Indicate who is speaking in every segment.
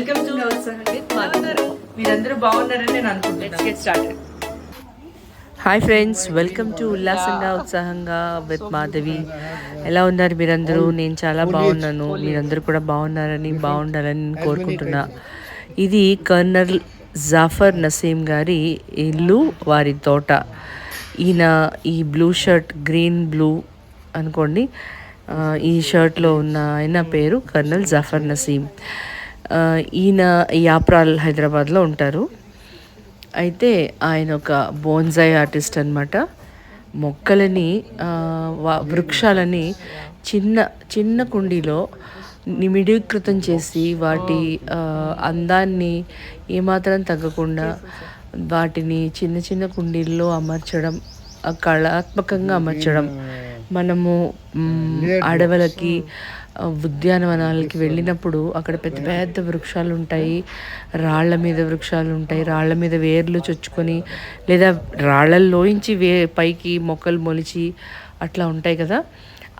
Speaker 1: Welcome to మీరందరూ బాగున్నారని నేను అనుకుంటున్నాను
Speaker 2: get started
Speaker 1: hi friends welcome to ఉల్లాసంగా ఉత్సాహంగా విత్ మాధవి ఎలా ఉన్నారు మీరందరూ? నేను చాలా బాగున్నాను. మీరందరూ కూడా బాగున్నారని బాగుండాలని నేను కోరుకుంటున్నా. ఇది కర్నల్ జాఫర్ నసీం గారి ఇల్లు వారి తోట. ఈయన ఈ బ్లూ షర్ట్ గ్రీన్ బ్లూ అనుకోండి. ఈ షర్ట్లో ఉన్న ఆయన పేరు కర్నల్ జాఫర్ నసీం ఈయన యాప్రాల్ హైదరాబాద్లో ఉంటారు. అయితే ఆయన ఒక బోన్సాయి ఆర్టిస్ట్ అనమాట మొక్కలని వృక్షాలని చిన్న చిన్న కుండీలో నిమిడీకృతం చేసి వాటి అందాన్ని ఏమాత్రం తగ్గకుండా వాటిని చిన్న చిన్న కుండీల్లో అమర్చడం కళాత్మకంగా అమర్చడం. మనము మ్, అడవులకి ఉద్యానవనాలకి వెళ్ళినప్పుడు అక్కడ పెద్ద పెద్ద వృక్షాలు ఉంటాయి రాళ్ళ మీద వృక్షాలు ఉంటాయి రాళ్ళ మీద వేర్లు చొచ్చుకొని లేదా రాళ్ళల్లోంచి వే పైకి మొక్కలు మొలిచి అట్లా ఉంటాయి కదా.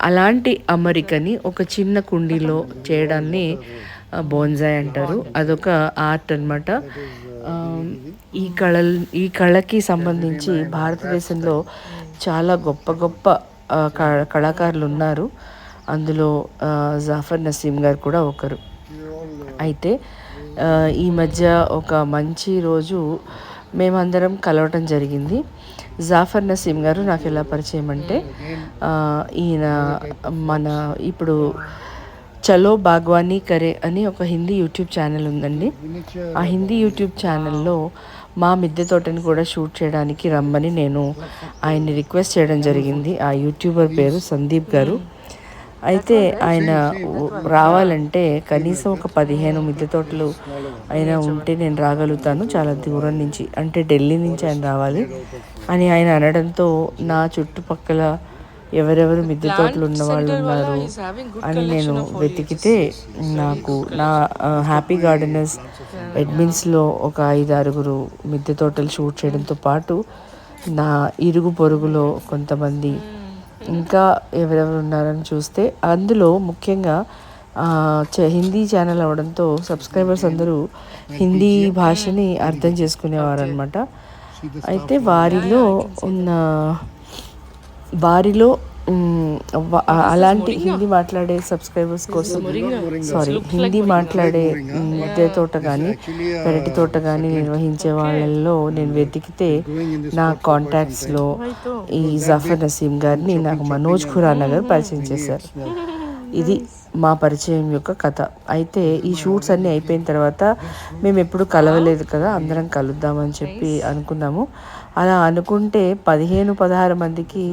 Speaker 1: అలాంటి అమరికని ఒక చిన్న కుండీలో చేయడాన్ని ఆ, బోన్సాయ్ అంటారు. అదొక ఆర్ట్ అనమాట ఈ కళ ఈ కళకి సంబంధించి భారతదేశంలో చాలా గొప్ప గొప్ప కళాకారులు ఉన్నారు అందులో జాఫర్ నసీం గారు కూడా ఒకరు. అయితే ఈ మధ్య ఒక మంచి రోజు మేమందరం కలవటం జరిగింది. జాఫర్ నసీం గారు నాకు ఎలా పరిచయం అంటే ఈయన మన ఇప్పుడు చలో బాగ్వానీ కరే అని ఒక హిందీ యూట్యూబ్ ఛానల్ ఉందండి. ఆ హిందీ యూట్యూబ్ ఛానల్లో మా మిద్దె తోటని కూడా షూట్ చేయడానికి రమ్మని నేను ఆయన్ని రిక్వెస్ట్ చేయడం జరిగింది. ఆ యూట్యూబర్ పేరు సందీప్ గారు. అయితే ఆయన రావాలంటే కనీసం ఒక పదిహేను మిద్దె తోటలు అయినా ఉంటే నేను రాగలుగుతాను చాలా దూరం నుంచి. అంటే ఢిల్లీ నుంచి ఆయన రావాలి అని ఆయన అనడంతో నా చుట్టుపక్కల ఎవరెవరు మిద్దె తోటలు ఉన్న వాళ్ళు ఉన్నారు అని నేను వెతికితే నాకు నా హ్యాపీ గార్డెనర్స్ అడ్మిన్స్లో ఒక ఐదు ఆరుగురు మిద్దె తోటలు షూట్ చేయడంతో పాటు నా ఇరుగు పొరుగులో కొంతమంది ఇంకా ఎవరెవరు ఉన్నారని చూస్తే అందులో ముఖ్యంగా హిందీ ఛానల్ అవడంతో సబ్స్క్రైబర్స్ అందరూ హిందీ భాషని అర్థం చేసుకునేవారు అనమాట అయితే వారిలో ఉన్న వారిలో అలాంటి హిందీ మాట్లాడే సబ్స్క్రైబర్స్ కోసం సారీ హిందీ మాట్లాడే మిద్దె తోట కానీ పెరటి తోట కానీ నిర్వహించే వాళ్ళల్లో నేను వెతికితే నా కాంటాక్ట్స్లో ఈ జాఫర్ నసీం గారిని నాకు మనోజ్ ఖురానా గారు పరిచయం చేశారు. ఇది మా పరిచయం యొక్క కథ. అయితే ఈ షూట్స్ అన్నీ అయిపోయిన తర్వాత మేము ఎప్పుడు కలవలేదు కదా అందరం కలుద్దామని చెప్పి అనుకున్నాము. అలా అనుకుంటే పదిహేను పదహారు మందికి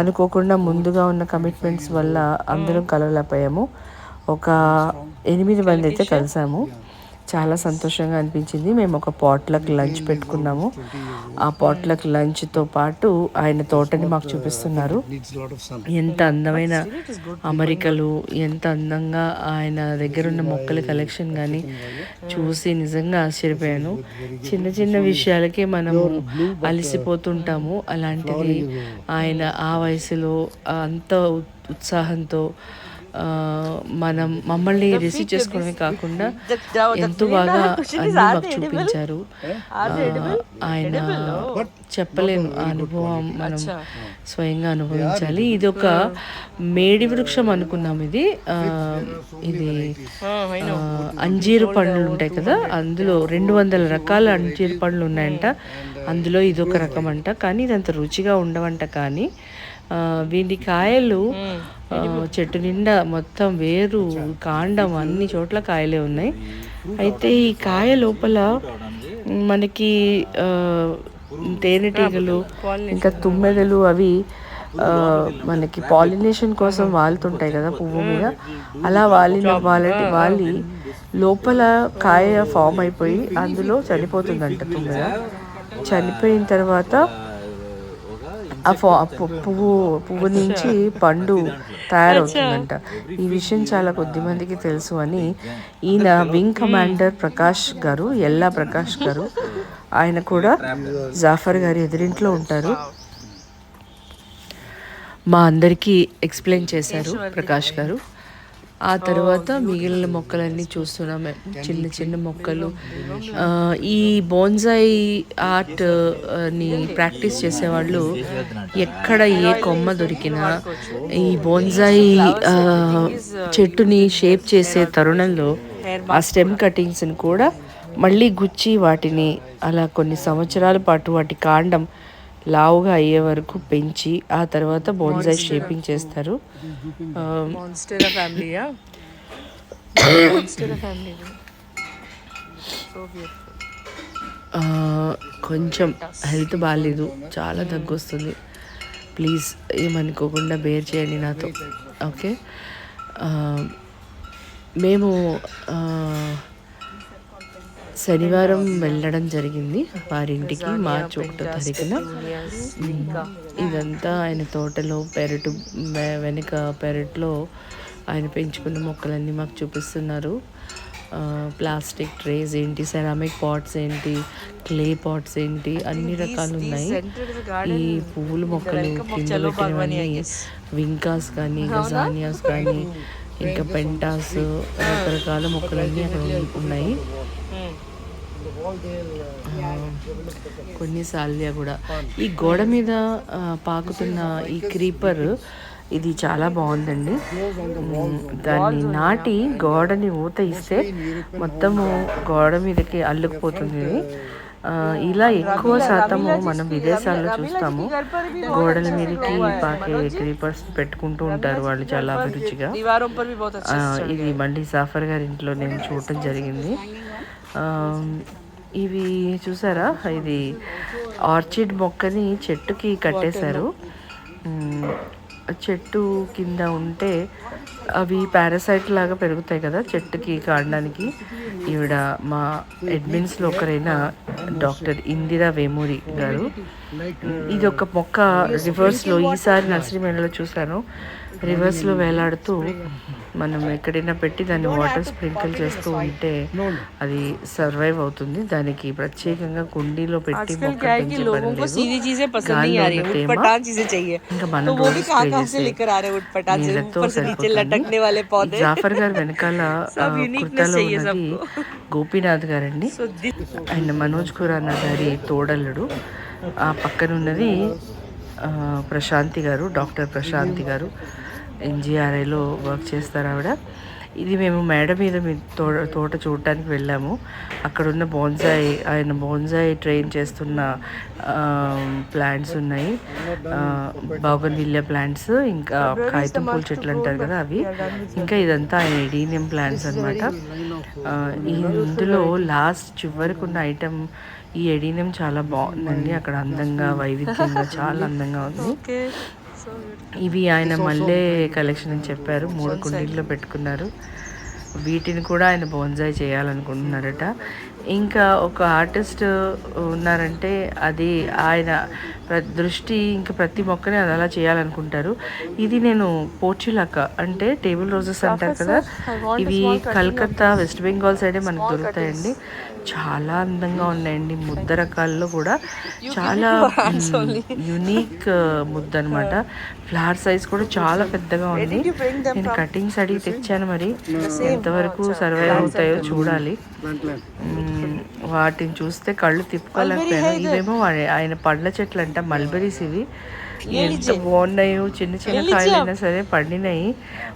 Speaker 1: అనుకోకుండా ముందుగా ఉన్న కమిట్మెంట్స్ వల్ల అందరం కలవలేకపోయాము. ఒక ఎనిమిది మంది అయితే కలిసాము. చాలా సంతోషంగా అనిపించింది. మేము ఒక పాట్లకు లంచ్ పెట్టుకున్నాము. ఆ పాట్లకు లంచ్తో పాటు ఆయన తోటని మాకు చూపిస్తున్నారు. ఎంత అందమైన అమరికలు ఎంత అందంగా ఆయన దగ్గర ఉన్న మొక్కల కలెక్షన్ కానీ చూసి నిజంగా ఆశ్చర్యపోయాను. చిన్న చిన్న విషయాలకే మనము అలసిపోతుంటాము. అలాంటిది ఆయన ఆ వయసులో అంత ఉత్సాహంతో మనం మమ్మల్ని రిసీవ్ చేసుకోవడమే కాకుండా ఎంతో బాగా అన్ని మాకు చూపించారు. ఆయన చెప్పలేను ఆ అనుభవం మనం స్వయంగా అనుభవించాలి. ఇది ఒక మేడి వృక్షం అనుకున్నాం ఇది. ఆ, ఇది ఆ, అంజీరు పండ్లు ఉంటాయి కదా అందులో రెండు వందల రకాల అంజీరు పండ్లు ఉన్నాయంట. అందులో ఇది ఒక రకం అంట కానీ ఇది అంత రుచిగా ఉండవంట కానీ వీటి కాయలు ఆ, చెట్టు నిండా మొత్తం వేరు కాండం అన్ని చోట్ల కాయలే ఉన్నాయి. అయితే ఈ కాయ లోపల మనకి తేనెటీగలు ఇంకా తుమ్మెదలు అవి మనకి పాలినేషన్ కోసం వాలుతుంటాయి కదా పువ్వు మీద. అలా వాలిన వాళ్ళటి వాలి లోపల కాయ ఫామ్ అయిపోయి అందులో చనిపోతుందంట తుమ్మెద. చనిపోయిన తర్వాత ఆ పువ్వు పువ్వు నుంచి పండు తయారవుతుందంట. ఈ విషయం చాలా కొద్ది మందికి తెలుసు అని ఈయన వింగ్ కమాండర్ ప్రకాష్ గారు ఎల్లా ప్రకాష్ గారు ఆయన కూడా జాఫర్ గారి ఎదురింట్లో ఉంటారు. మా అందరికీ ఎక్స్ప్లెయిన్ చేశారు ప్రకాష్ గారు. ఆ తర్వాత మిగిలిన మొక్కలన్నీ చూస్తున్నాం. చిన్న చిన్న మొక్కలు. ఈ బోన్సాయి ఆర్ట్ని ప్రాక్టీస్ చేసేవాళ్ళు ఎక్కడ ఏ కొమ్మ దొరికినా ఈ బోన్సాయి చెట్టుని షేప్ చేసే తరుణంలో ఆ స్టెమ్ కటింగ్స్ని కూడా మళ్ళీ గుచ్చి వాటిని అలా కొన్ని సంవత్సరాల పాటు వాటి కాండం లావుగా అయ్యే వరకు పెంచి ఆ తర్వాత బోన్సాయి షేపింగ్ చేస్తారు. ఆ, కొంచెం హెల్త్ బాగాలేదు చాలా దగ్గు వస్తుంది ప్లీజ్ ఏమనుకోకుండా బేర్ చేయండి నాతో. ఓకే? మేము శనివారం వెళ్ళడం జరిగింది. వారింటికి మార్చి ఒకటో తారీఖున. ఇదంతా ఆయన తోటలో పెరటు వెనుక పెరట్లో ఆయన పెంచుకున్న మొక్కలన్నీ మాకు చూపిస్తున్నారు. ప్లాస్టిక్ ట్రేస్ ఏంటి సెరామిక్ పాట్స్ ఏంటి క్లే పాట్స్ ఏంటి అన్ని రకాలు ఉన్నాయి. ఈ పువ్వుల మొక్కలు కింద పెట్టినవన్నీ వింకాస్ కానీ గజానియాస్ కానీ ఇంకా పెంటాస్ రకరకాల మొక్కలన్నీ అక్కడ ఉన్- ఉన్నాయి. కొన్ని కూడా. ఈ గోడ మీద పాకుతున్న ఈ క్రీపర్ ఇది చాలా బాగుందండి. దాన్ని నాటి గోడని ఊత ఇస్తే మొత్తము గోడ మీదకి అల్లుకుపోతుంది ఇలా ఎక్కువ శాతము మనం విదేశాల్లో చూస్తాము. గోడల మీదకి పాకే క్రీపర్స్ పెట్టుకుంటూ ఉంటారు వాళ్ళు చాలా అభిరుచిగా. ఇది మళ్ళీ సాఫర్ గారి ఇంట్లో నేను చూడటం జరిగింది. ఇవి చూసారా? ఇది ఆర్చిడ్ మొక్కని చెట్టుకి కట్టేశారు. చెట్టు కింద ఉంటే అవి పారాసైట్ లాగా పెరుగుతాయి కదా చెట్టుకి కాడడానికి ఈవిడ మా అడ్మిన్స్లో ఒకరైన డాక్టర్ ఇందిరా వేమూరి గారు. ఇది ఒక మొక్క రివర్స్లో ఈసారి నర్సరీ మేళలో చూశాను. రివర్స్లో వేలాడుతూ మనం ఎక్కడైనా పెట్టి దాన్ని వాటర్ స్ప్రింకిల్ చేస్తూ ఉంటే అది సర్వైవ్ అవుతుంది. దానికి ప్రత్యేకంగా కుండీలో పెట్టి జాఫర్ గారు వెనకాల కుర్తాలో ఉన్నది గోపీనాథ్ గారండి. అండ్ మనోజ్ ఖురానా గారి తోడల్లుడు. ఆ పక్కన ఉన్నది ప్రశాంతి గారు డాక్టర్ ప్రశాంతి గారు. ఎన్జిఆర్ఐలో వర్క్ చేస్తారు ఆవిడ. ఇది మేము మేడ మీద మీ తోట తోట చూడటానికి వెళ్ళాము. అక్కడ ఉన్న బోన్సాయి ఆయన బోన్సాయి ట్రైన్ చేస్తున్న ప్లాంట్స్ ఉన్నాయి. బాగన్ ప్లాంట్స్ ఇంకా కాగితం పూల చెట్లు అంటారు కదా అవి. ఇంకా ఇదంతా ఆయన ఎడీనియం ప్లాంట్స్ అనమాట ఇందులో లాస్ట్ చివరికి ఉన్న ఐటమ్ ఈ ఎడీనియం చాలా బాగుందండి. అక్కడ అందంగా వైవిధ్యంగా చాలా అందంగా ఉంది. ఇవి ఆయన మల్లె కలెక్షన్ అని చెప్పారు. మూడు కుండీల్లో పెట్టుకున్నారు. వీటిని కూడా ఆయన బోన్జాయ్ చేయాలనుకుంటున్నారట. ఇంకా ఒక ఆర్టిస్ట్ ఉన్నారంటే అది ఆయన దృష్టి ఇంకా ప్రతి మొక్కని అది అలా చేయాలనుకుంటారు. ఇది నేను పోర్చులాక అంటే టేబుల్ రోజెస్ అంటారు కదా. ఇవి కలకత్తా వెస్ట్ బెంగాల్ సైడే మనకు దొరుకుతాయండి. చాలా అందంగా ఉన్నాయండి ముద్ద రకాల్లో కూడా. చాలా యునిక్ ముద్ద అనమాట ఫ్లవర్ సైజ్ కూడా చాలా పెద్దగా ఉంది. నేను కటింగ్స్ అడిగి తెచ్చాను మరి. ఎంతవరకు సర్వైవ్ అవుతాయో చూడాలి. వాటిని చూస్తే కళ్ళు తిప్పుకోలేకపోయాను. ఇవేమో ఆయన పండ్ల చెట్లు అంట మల్బెరీస్ ఇవి ఎంత బాగున్నాయో చిన్న చిన్న కాయలు అయినా సరే పండినాయి.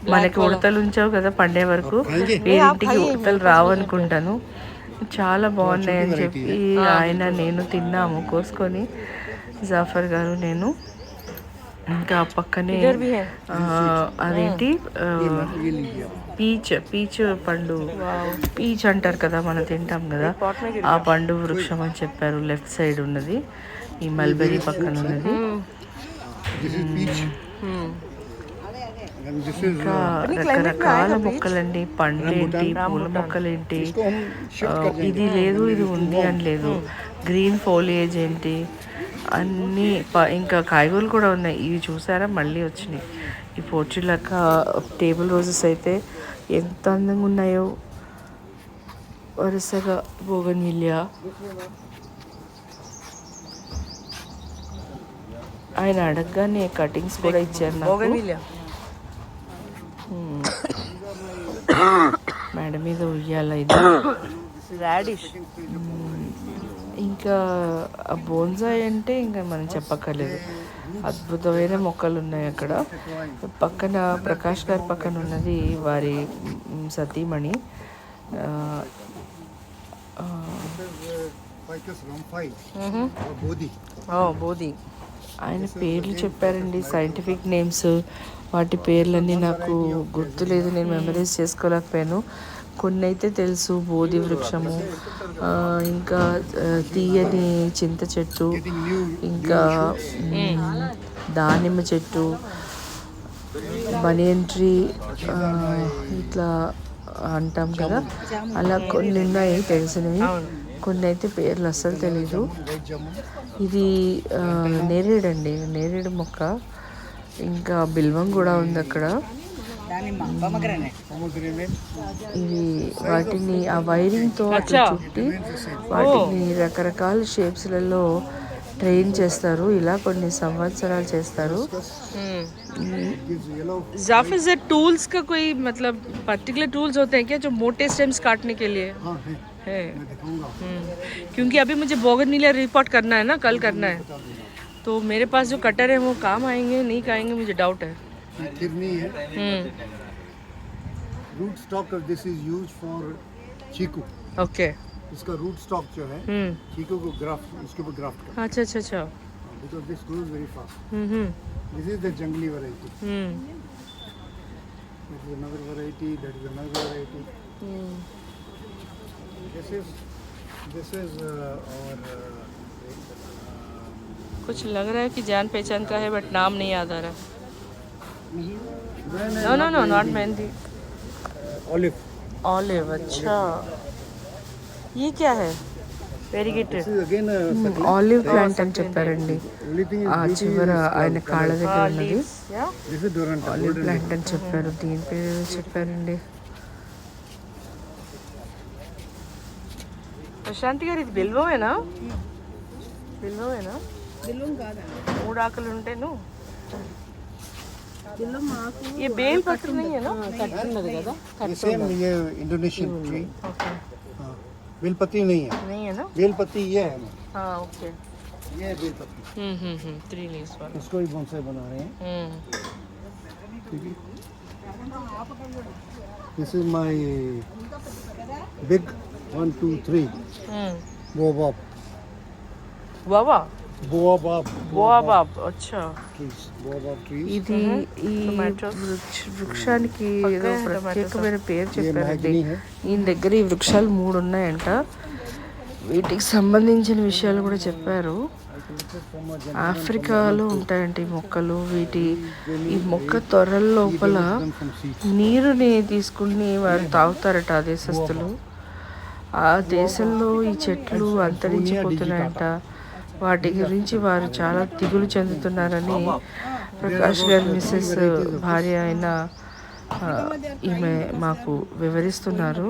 Speaker 1: మనకి ఉడతలు ఉంచావు కదా పండే వరకు. వీరింటికి ఉడతలు రావు అనుకుంటాను చాలా బాగున్నాయి అని చెప్పి ఆయన నేను తిన్నాము కోసుకొని. జాఫర్ గారు నేను. ఇంకా ఆ పక్కనే ఆ, అదేంటి? పీచ్ పీచ్ పండు. పీచ్ అంటారు కదా మనం తింటాం కదా. ఆ పండు వృక్షం అని చెప్పారు లెఫ్ట్ సైడ్ ఉన్నది. ఈ మల్బెరీ పక్కన ఉన్నది. ఇంకా రకరకాల మొక్కలండి. పండ్లేంటి పూల మొక్కలేంటి? ఇది లేదు ఇది ఉంది అని లేదు. గ్రీన్ ఫోలియేజ్ ఏంటి? అన్నీ ప- ఇంకా కాయగూరలు కూడా ఉన్నాయి. ఇవి చూసారా? మళ్ళీ వచ్చినాయి. ఈ పోర్చులక టేబుల్ రోజెస్ అయితే ఎంత అందంగా ఉన్నాయో వరుసగా బోగన్విలియా ఆయన అడగగానే కటింగ్స్ కూడా ఇచ్చారు నాకు. మేడ మీద ఉయ్యాల ఇది
Speaker 2: Radish.
Speaker 1: ఇంకా ఆ బోన్సాయి అంటే ఇంకా మనం చెప్పక్కర్లేదు. అద్భుతమైన మొక్కలు ఉన్నాయి అక్కడ. పక్కన ప్రకాష్ గారి పక్కన ఉన్నది వారి సతీమణి.
Speaker 2: బోధి.
Speaker 1: ఆయన పేర్లు చెప్పారండి సైంటిఫిక్ నేమ్స్. వాటి పేర్లన్నీ నాకు గుర్తులేదు నేను మెమరీస్ చేసుకోలేకపోయాను. కొన్ని అయితే తెలుసు బోధి వృక్షము. ఇంకా తీయని చింత చెట్టు ఇంకా దానిమ్మ చెట్టు బనియన్ ట్రీ ఇట్లా అంటాం కదా. అలా కొన్ని ఉన్నాయి తెలిసినవి. కొన్ని అయితే పేర్లు అస్సలు తెలీదు. ఇది ఆ, నేరేడండి నేరేడు మొక్క. ఇంకా బిల్వం కూడా ఉంది అక్కడ. ఇవి వాటిని ఆ వైరింగ్తో అట్లా చుట్టి వాటిని రకరకాల షేప్స్లలో ట్రైన్ చేస్తారు ఇలా కొన్ని సంవత్సరాలు చేస్తారు
Speaker 3: Gives yellow.
Speaker 2: जाफिर से टूल्स का कोई मतलब पर्टिकुलर टूल्स होते हैं क्या जो मोटे स्टेम्स काटने के लिए
Speaker 3: हाँ है
Speaker 2: है
Speaker 3: मैं दिखाऊंगा
Speaker 2: हम्म, क्योंकि अभी मुझे बोगन रिपोर्ट करना है ना कल करना है तो मेरे पास जो कटर है वो काम आएंगे नहीं आएंगे मुझे डाउट है
Speaker 3: ये किडनी है।
Speaker 2: हम्म।
Speaker 3: Root stock this is use for chikoo
Speaker 2: okay
Speaker 3: इसका रूट स्टॉक जो है
Speaker 2: हम्म।
Speaker 3: चीकू को ग्राफ्ट इसके ऊपर ग्राफ्ट कर
Speaker 2: अच्छा अच्छा अच्छा।
Speaker 3: Because this grows very fast
Speaker 2: hmm hmm.
Speaker 3: This is the जंगली variety hmm. Another variety. That is another variety. This is this is uh, our uh,
Speaker 2: कुछ लग रहा है कि जान पहचान का है बट नाम नहीं याद आ रहा।
Speaker 3: when
Speaker 2: no no no not mehndi
Speaker 3: olive.
Speaker 2: Olive अच्छा ये क्या है variegated
Speaker 3: This is again a succulent.
Speaker 1: Olive plant అని చెప్పారండి
Speaker 3: Only thing is
Speaker 1: ఆ
Speaker 3: beauty
Speaker 1: చివర
Speaker 3: is
Speaker 1: ఆయన
Speaker 3: called
Speaker 1: కాళ్ళ
Speaker 3: colour.
Speaker 1: దగ్గర ఉన్నది
Speaker 2: या
Speaker 3: This is Duranta.
Speaker 1: Olive
Speaker 3: golden
Speaker 1: plant అని చెప్పారు దీని పేరు ఏదో చెప్పారండి
Speaker 2: ప్రశాంతి గారు ఇది బిల్వమేనా బిల్వమేనా మూడు ఆకులు ఉంటేను ये बेल पत्र नहीं है ना?
Speaker 3: ये सेम ये इंडोनेशियन ट्री
Speaker 2: ओके
Speaker 3: हाँ बेलपत्ती नहीं है।
Speaker 2: नहीं है ना?
Speaker 3: बेलपत्ती ये है।
Speaker 2: हाँ ओके
Speaker 3: ये है बेलपत्ती
Speaker 2: हम्म हम्म हम्म थ्री लीव्स वाला।
Speaker 3: इसको भी बोनसाई बना रहे हैं?
Speaker 2: हम्म।
Speaker 3: ठीक है।
Speaker 2: This
Speaker 3: is
Speaker 2: my big one
Speaker 3: two three hmm.
Speaker 1: ఇది ఈ వృక్షానికి ఏదో ప్రత్యేకమైన పేరు చెప్పారండి. ఈయన దగ్గర ఈ వృక్షాలు మూడు ఉన్నాయంట వీటికి సంబంధించిన విషయాలు కూడా చెప్పారు. ఆఫ్రికాలో ఉంటాయంట ఈ మొక్కలు. వీటి ఈ మొక్క త్వరల లోపల నీరుని తీసుకుని వారు తాగుతారట ఆ దేశస్తులు. ఆ దేశంలో ఈ చెట్లు అంతరించిపోతున్నాయంట. వాటి గురించి వారు చాలా దిగులు చెందుతున్నారని ప్రకాష్ గారి మిస్సెస్ భార్య అయిన ఈమె మాకు వివరిస్తున్నారు.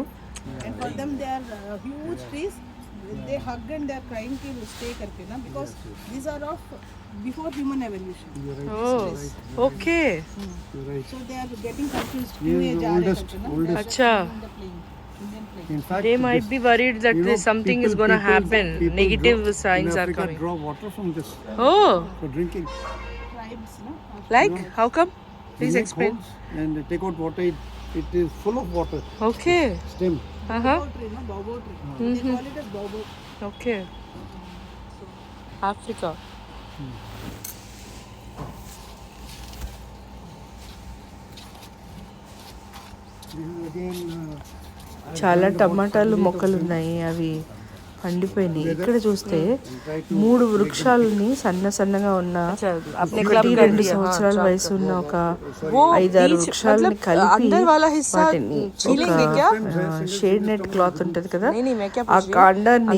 Speaker 3: Okay
Speaker 4: so they are getting confused
Speaker 2: new
Speaker 4: age are okay అచ్చా
Speaker 3: In fact,
Speaker 2: they might be worried that something
Speaker 3: people, is
Speaker 2: going to happen.
Speaker 3: People
Speaker 2: Negative
Speaker 3: draw,
Speaker 2: signs are coming.
Speaker 3: draw water from this.
Speaker 2: Oh.
Speaker 3: For drinking.
Speaker 4: Tribes, no?
Speaker 2: Like? How come? Please explain.
Speaker 3: And they take out water. It, it is full of water.
Speaker 2: Okay.
Speaker 3: Stem.
Speaker 4: Uh huh. Uh-huh. They call it as.
Speaker 2: Okay. Africa. Hmm.
Speaker 3: This is again. Uh,
Speaker 1: చాలా టమాటాలు మొక్కలు ఉన్నాయి అవి పండిపోయినాయి. ఇక్కడ చూస్తే మూడు వృక్షాలని సన్న సన్నగా ఉన్న ఒకటి రెండు సంవత్సరాల వయసు ఉన్న ఒక ఐదారు వృక్షాలని కలిపి వాటిని షేడ్ నెట్ క్లాత్ ఉంటది కదా? ఆ కాండాన్ని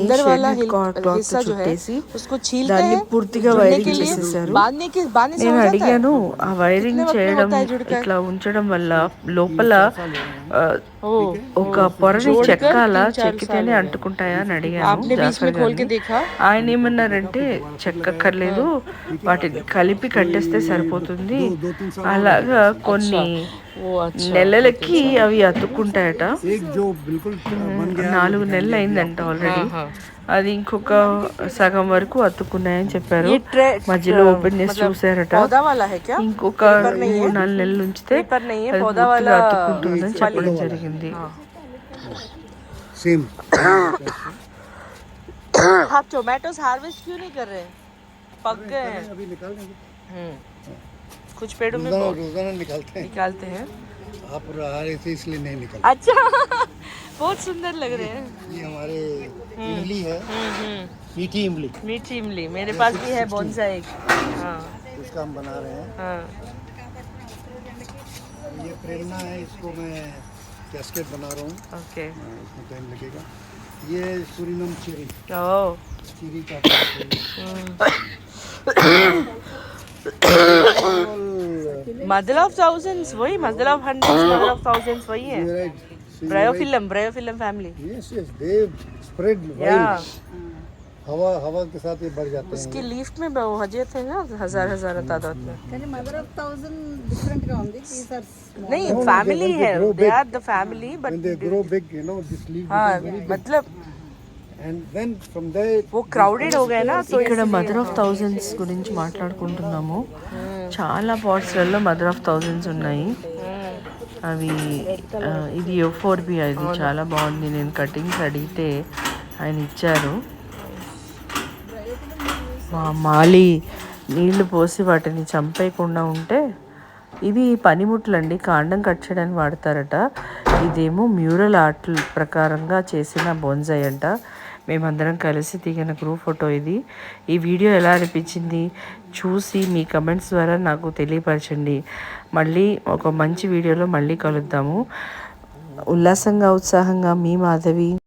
Speaker 1: క్లాత్ చుట్టేసి దాన్ని పూర్తిగా వైరింగ్ చేసేసారు నేను అడిగాను ఆ వైరింగ్ చేయడం ఇట్లా ఉంచడం వల్ల లోపల ఒక పొరని చెక్కాల చెక్కితేనే అంటుకుంటాయా అని అడిగాను ఆయన ఏమన్నారంటే చెక్కర్లేదు వాటిని కలిపి కట్టేస్తే సరిపోతుంది అలాగా కొన్ని నెలలకి అవి అతుక్కుంటాయట
Speaker 3: एक जो बिल्कुल बन गया
Speaker 1: నాలుగు నెలలు అయిందంట ఆల్రెడీ
Speaker 2: हाँ
Speaker 1: అది ఇంకొక సగం వరకు అతుక్కున్నాయని చెప్పారు
Speaker 2: ये ट्रे-
Speaker 1: మధ్యలో ఓపెన్ చేసి చూసారట
Speaker 2: पौधा वाला है क्या
Speaker 1: ఇంకొక మూడు నాలుగు నెలలు ఉంచితే
Speaker 2: पेपर नहीं है
Speaker 1: అది
Speaker 2: पौधा
Speaker 1: పూర్తిగా
Speaker 2: वाला
Speaker 1: అతుక్కుంటుందని చెప్పడం జరిగింది
Speaker 3: सेम
Speaker 2: आप टोमेटोज हार्वेस्ट क्यों नहीं कर रहे पक गए हैं
Speaker 3: अभी निकाल देंगे
Speaker 2: हम्म। कुछ पेड़ों में
Speaker 3: रोज़ाना निकालते हैं
Speaker 2: निकालते हैं
Speaker 3: आप आ रहे थे इसलिए नहीं निकाल
Speaker 2: अच्छा बहुत सुंदर लग रहे हैं
Speaker 3: ये हमारे इमली है
Speaker 2: हम्म, हम्म।
Speaker 3: मीठी इमली
Speaker 2: मीठी इमली मेरे पास भी है बोनसा एक हाँ
Speaker 3: इसका हम बना रहे हैं
Speaker 2: हाँ
Speaker 3: ये प्रेरणा है इसको मैं कैस्केट बना रहा हूँ
Speaker 2: ओके
Speaker 3: हाँ, इसमें टाइम लगेगा ये सूरीनम चेरी
Speaker 2: ओ
Speaker 3: चेरी का
Speaker 2: मदर ऑफ थाउजेंड्स वही mother of hundreds mother of thousands वही है bryophyllum bryophyllum family
Speaker 3: yes yes they spread
Speaker 2: या
Speaker 3: हवा हवा के साथ ये बढ़ जाते हैं
Speaker 2: उसकी लीफ में वो हजे थे ना हजार हजार तादाद में
Speaker 4: కానీ మదర్ ఆఫ్ థౌజండ్ డిఫరెంట్ గా ఉంది దీస్ ఆర్
Speaker 2: नहीं फैमिली है they are the family
Speaker 3: when
Speaker 2: but
Speaker 3: they grow big you know this leaf
Speaker 2: हाँ
Speaker 3: becomes very big
Speaker 2: मतलब
Speaker 3: and then from there
Speaker 2: वो क्राउडेड हो गए ना तो
Speaker 1: ఇక్కడ మదర్ ఆఫ్ థౌజండ్స్ గురించి మాట్లాడుకుంటున్నాము చాలా పాట్స్లలో మదర్ ఆఫ్ థౌజండ్స్ ఉన్నాయి. అవి ఆ, ఇది బి అది చాలా బాగుంది. నేను కటింగ్స్ అడిగితే ఆయన ఇచ్చారు. మా మాలి నీళ్ళు పోసి వాటిని చంపేయకుండా ఉంటే ఇవి పనిముట్లు అండి కాండం కట్ చేయడానికి వాడతారట. ఇదేమో మ్యూరల్ ఆర్ట్ ప్రకారంగా చేసిన బొన్సాయి అంట. మేమందరం కలిసి దిగిన గ్రూప్ ఫోటో ఇది. ఈ వీడియో ఎలా అనిపించింది? చూసి మీ కమెంట్స్ ద్వారా నాకు తెలియపరచండి. మళ్ళీ ఒక మంచి వీడియోలో మళ్ళీ కలుద్దాము. ఉల్లాసంగా ఉత్సాహంగా మీ మాధవి.